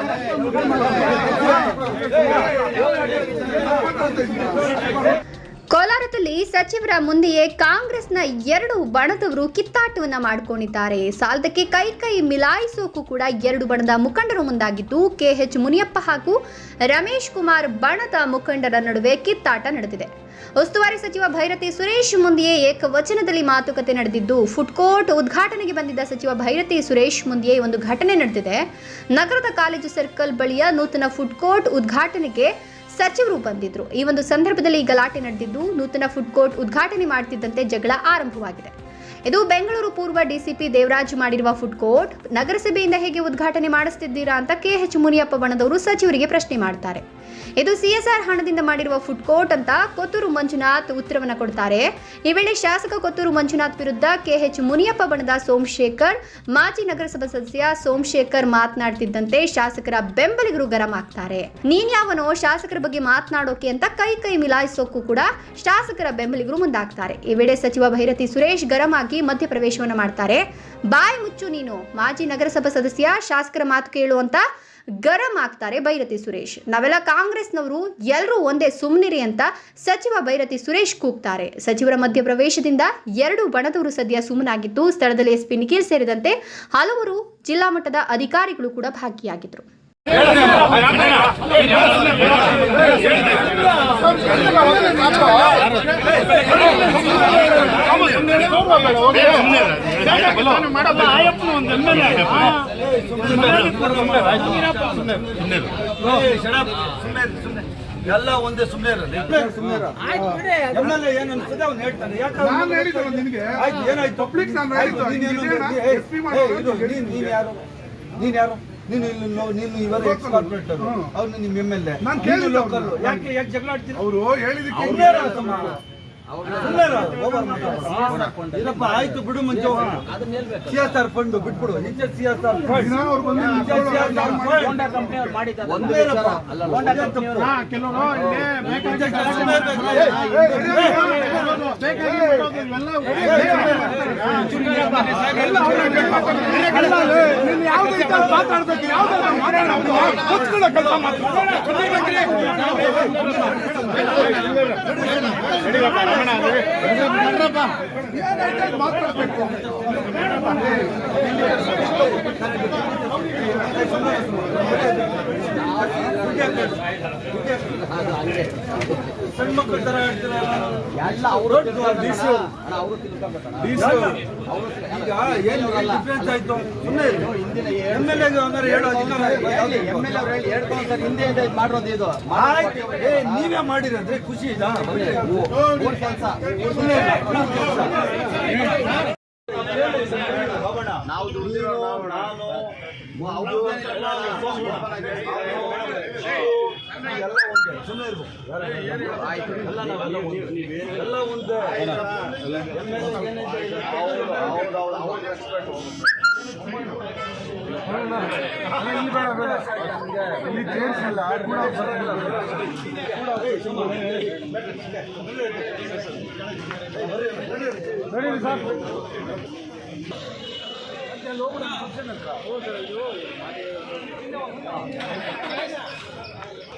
よいしょ。ಕೋಲಾರದಲ್ಲಿ ಸಚಿವರ ಮುಂದೆಯೇ ಕಾಂಗ್ರೆಸ್ನ ಎರಡು ಬಣದವರು ಕಿತ್ತಾಟವನ್ನ ಮಾಡಿಕೊಂಡಿದ್ದಾರೆ. ಸಾಲದಕ್ಕೆ ಕೈ ಕೈ ಮಿಲಾಯಿಸೋಕು ಕೂಡ ಎರಡು ಬಣದ ಮುಖಂಡರು ಮುಂದಾಗಿದ್ದು, ಕೆಎಚ್ ಮುನಿಯಪ್ಪ ಹಾಗೂ ರಮೇಶ್ ಕುಮಾರ್ ಬಣದ ಮುಖಂಡರ ನಡುವೆ ಕಿತ್ತಾಟ ನಡೆದಿದೆ. ಉಸ್ತುವಾರಿ ಸಚಿವ ಭೈರತಿ ಸುರೇಶ್ ಮುಂದೆಯೇ ಏಕವಚನದಲ್ಲಿ ಮಾತುಕತೆ ನಡೆದಿದ್ದು ಫುಡ್ ಕೋರ್ಟ್ ಉದ್ಘಾಟನೆಗೆ ಬಂದಿದ್ದ ಸಚಿವ ಭೈರತಿ ಸುರೇಶ್ ಮುಂದೆಯೇ ಒಂದು ಘಟನೆ ನಡೆದಿದೆ. ನಗರದ ಕಾಲೇಜು ಸರ್ಕಲ್ ಬಳಿಯ ನೂತನ ಫುಡ್ ಕೋರ್ಟ್ ಉದ್ಘಾಟನೆಗೆ ಸಚಿವರು ಬಂದಿದ್ರು. ಈ ಒಂದು ಸಂದರ್ಭದಲ್ಲಿ ಗಲಾಟೆ ನಡೆದಿದ್ದು ನೂತನ ಫುಡ್ ಕೋರ್ಟ್ ಉದ್ಘಾಟನೆ ಮಾಡ್ತಿದ್ದಂತೆ ಜಗಳ ಆರಂಭವಾಗಿದೆ. ಇದು ಬೆಂಗಳೂರು ಪೂರ್ವ ಡಿಸಿಪಿ ದೇವರಾಜ್ ಮಾಡಿರುವ ಫುಡ್ ಕೋರ್ಟ್ ನಗರಸಭೆಯಿಂದ ಹೇಗೆ ಉದ್ಘಾಟನೆ ಮಾಡಿಸ್ತಿದ್ದೀರಾ ಅಂತ ಕೆ ಎಚ್ ಮುನಿಯಪ್ಪ ಬಣದವರು ಸಚಿವರಿಗೆ ಪ್ರಶ್ನೆ ಮಾಡ್ತಾರೆ. ಇದು ಸಿಎಸ್ಆರ್ ಹಣದಿಂದ ಮಾಡಿರುವ ಫುಡ್ ಕೋರ್ಟ್ ಅಂತ ಕೊತ್ತೂರು ಮಂಜುನಾಥ್ ಉತ್ತರವನ್ನು ಕೊಡ್ತಾರೆ. ಈ ವೇಳೆ ಶಾಸಕ ಕೊತ್ತೂರು ಮಂಜುನಾಥ್ ವಿರುದ್ಧ ಕೆಎಚ್ ಮುನಿಯಪ್ಪ ಬಣದ ಸೋಮಶೇಖರ್, ಮಾಜಿ ನಗರಸಭಾ ಸದಸ್ಯ ಸೋಮಶೇಖರ್ ಮಾತನಾಡ್ತಿದ್ದಂತೆ ಶಾಸಕರ ಬೆಂಬಲಿಗರು ಗರಂ ಆಗ್ತಾರೆ. ನೀನ್ಯಾವನೋ ಶಾಸಕರ ಬಗ್ಗೆ ಮಾತನಾಡೋಕೆ ಅಂತ ಕೈ ಕೈ ಮಿಲಾಯಿಸೋಕು ಕೂಡ ಶಾಸಕರ ಬೆಂಬಲಿಗರು ಮುಂದಾಗ್ತಾರೆ. ಈ ವೇಳೆ ಸಚಿವ ಭೈರತಿ ಸುರೇಶ್ ಗರಂ ಆಗಿ ಮಧ್ಯಪ್ರವೇಶವನ್ನು ಮಾಡ್ತಾರೆ. ಬಾಯಿ ಮುಚ್ಚು ನೀನು. ಮಾಜಿ ನಗರಸಭಾ ಸದಸ್ಯ, ಶಾಸಕರ ಮಾತು ಕೇಳುವಂತ ಗರಂ ಆಗ್ತಾರೆ ಬೈರತಿ ಸುರೇಶ್. ನಾವೆಲ್ಲ ಕಾಂಗ್ರೆಸ್ನವರು ಎಲ್ಲರೂ ಒಂದೇ ಸುಮ್ಮನಿರಿ ಅಂತ ಸಚಿವ ಬೈರತಿ ಸುರೇಶ್ ಕೂಗ್ತಾರೆ. ಸಚಿವರ ಮಧ್ಯಪ್ರವೇಶದಿಂದ ಎರಡು ಬಣದವರು ಸದ್ಯ ಸುಮ್ಮನಾಗಿದ್ದು, ಸ್ಥಳದಲ್ಲಿ ಎಸ್ಪಿ ನಿಖಿಲ್ ಸೇರಿದಂತೆ ಹಲವರು ಜಿಲ್ಲಾ ಮಟ್ಟದ ಅಧಿಕಾರಿಗಳು ಕೂಡ ಭಾಗಿಯಾಗಿದ್ದರು ಎಲ್ಲ ಒಂದೇ ಸುಮ್ಮನೆ ಏನಾಯ್ತು ನೀನ್ ಯಾರು ನೀನ್ ಯಾರು ನೀನು ಇಲ್ಲಿ ನೀನು ಇವರು ಎಕ್ಸ್ ಕಾರ್ಪೊರೇಟರ್ ಹ್ಮ್. ನಿಮ್ಮ ಎಂ ಎಲ್ ಎ ಲೋಕಲ್ ಯಾಕೆ ಯಾಕೆ ಜಗಳ ಆಡ್ತೀರ ಅವರು ಹೇಳಿದಕ್ಕೆ. ಇರಪ್ಪ ಆಯ್ತು ಬಿಡು ಮುಂಚೆ ಸಿ ಎಸ್ ಆರ್ ಫಂಡ್ ಬಿಟ್ಬಿಡು ಅವ್ರು ನಿಜ ಸಿ ಎಸ್ ಆರ್ ಫಂಡ್ ಒಂದೇ ಮಕ್ಕಳ ತರ ತಪ್ಪು. ಹಾ, ಕೆಲವರು ಇಲ್ಲೇ ಬೇಕಾಗಿ ನಿಜ ಸುಮ್ನೆ ಇರ್ಬೇಕು. ಏ, ಏ, ಬೇಕಾಗಿ ಮಾಡೋದು ಇವೆಲ್ಲ ಎಲ್ಲ ಅವರು ಅವರು ಮಾತಾಡ್ತಾರೆ. ಅಲ್ಲ, ಈಗ ಏನು ಡಿಫ್ರೆನ್ಸ್ ಆಯ್ತು? ಸುಮ್ಮನೆ ಎಂ ಎಲ್ ಎಗೆ ಹಂಗಾರೆ ಹೇಳೋ ಅಧಿಕಾರ ಆಯ್ತು. ಏ, ನೀವೇ ಮಾಡಿರಂದ್ರೆ ಖುಷಿ ಇಲ್ಲ ನಾವು ದುಡ್ದಿರೋ ನಾವು ನಾನು ಅವ್ರು ಎಲ್ಲ ಒಂದೇ ಸುಮ್ಮನೆ ಇರ್ಬೇಕು ಎಲ್ಲ ನಾವೆಲ್ಲ ಒಂದೇ ಎಲ್ಲ ಒಂದೇ ಇಲ್ಲಿ ಬೇಡ ಬೇಡ ಇಲ್ಲಿ ಕೂಡ ಸರ್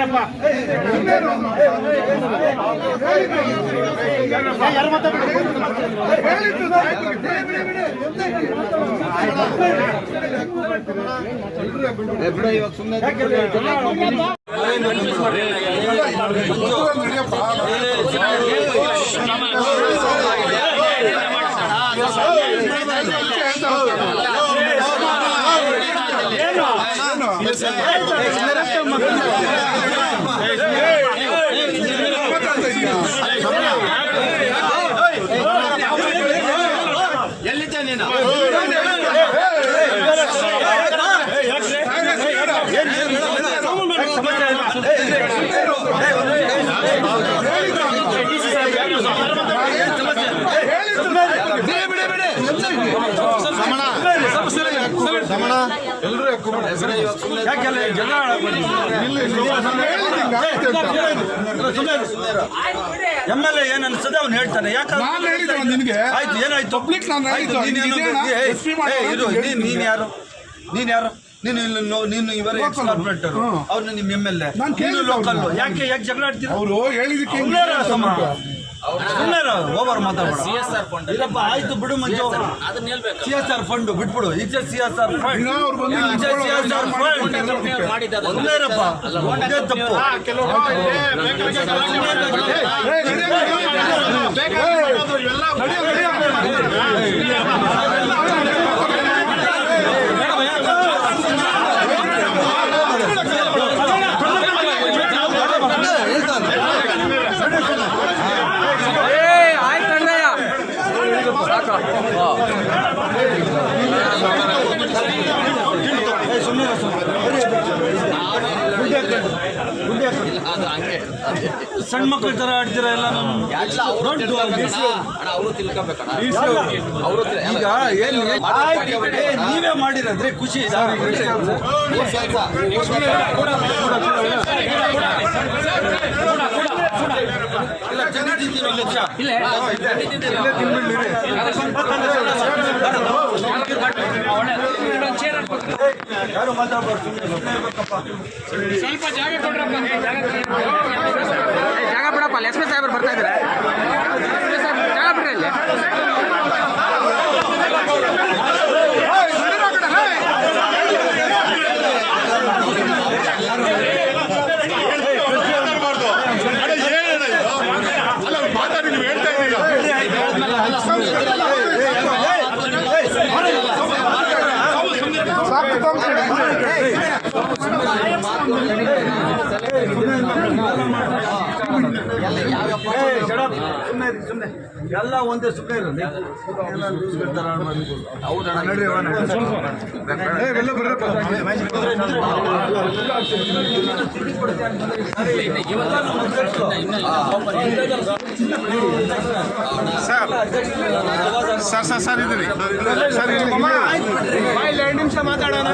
ಬಿಡಿ ಬಿಡಿ ರಮಣ ಎಲ್ಲರೂ ಎಕ್ಕೊಬೇಡ. ಯಾಕೆಲ್ಲ ಜಗಳ ಆಡಕ್ ಬಂದಿದ್ದೀರಿ? ಇಲ್ಲಿ ಇಲ್ಲಿ ನಾನು ಹೇಳಿದ್ದೀನಿ, ಆಯ್ತು ಅಂತ. ಎಂ ಎಲ್ ಎ ಏನ್ ಅನ್ಸದೆ ಅವ್ನು ಹೇಳ್ತಾನೆ ಯಾಕಂದ್ರೆ ಆಯ್ತು ಏನಾಯ್ತು ನಾನು ಯಾರು ನೀನ್ ಯಾರು ನೀನು ಇಲ್ಲಿ ನೀನು ಇವರ Local. ಅವ್ರು ಕಾರ್ಪೊರೇಟರ್ ಹ್ಮ್. ನಿಮ್ ಎಂ ಎಲ್ ಎ ಲೋಕಲ್ ಯಾಕೆ ಯಾಕೆ ಜಗಳ ಅವರು ಹೇಳಿದಕ್ಕೆ ಓವರ್ ಮಾತಾಡ್ಬೇಡ ಸಿ ಎಸ್ ಆರ್ ಫಂಡ್ ಇಲ್ಲಪ್ಪ ಆಯ್ತು ಬಿಡು ಮಂಜು ಅದನ್ನ ಹೇಳ್ಬೇಕು ಸಿ ಎಸ್ ಆರ್ ಫಂಡ್ ಬಿಟ್ಬಿಡು ಇಜೆ ಸಿ ಎಸ್ ಆರ್ ಫಂಡ್ ಇಜೆ ಸಿ ಎಸ್ ಆರ್ ಫಂಡ್ ಇರಪ್ಪ ಇದೇ ತಪ್ಪು ಏಯ್, ಸಣ್ಣ ಮಕ್ಕಳ ತರ ಆಡ್ತೀರಾ ಎಲ್ಲ ಈಗ ಏನ್ ನೀವೇ ಮಾಡಿರಂದ್ರೆ ಖುಷಿ. ಇಲ್ಲ, ಯಾರು ಮಾತಾಡ್ಬಾರ್ದು ಸುಮ್ನೆ ಸುಮ್ನೆ ಸ್ವಲ್ಪ ಜಾಗ ಬಿಡಪ್ಪ ಲಕ್ಷ್ಮೀ ಸಾಹೇಬರು ಬರ್ತಾ ಇದ್ದಾರೆ. ಜಾಗ ಬಿಡ್ರಿ ಅಲ್ಲಿ, ಮಾತಾಡಿ, ನೀವು ಹೇಳ್ತಾ ಇದ್ದೀರಾ? ಸುಮ್ಮನೆ ಇರಿ, ಎಲ್ಲ ಒಂದೇ ಸುಮ್ಮನೆ ಇರಲಿ. ಸರ್ ಸರ್ ಸರ್ ಇದ್ದೀರಿ ಸರ್. ಎರಡು ನಿಮಿಷ ಮಾತಾಡೋಣ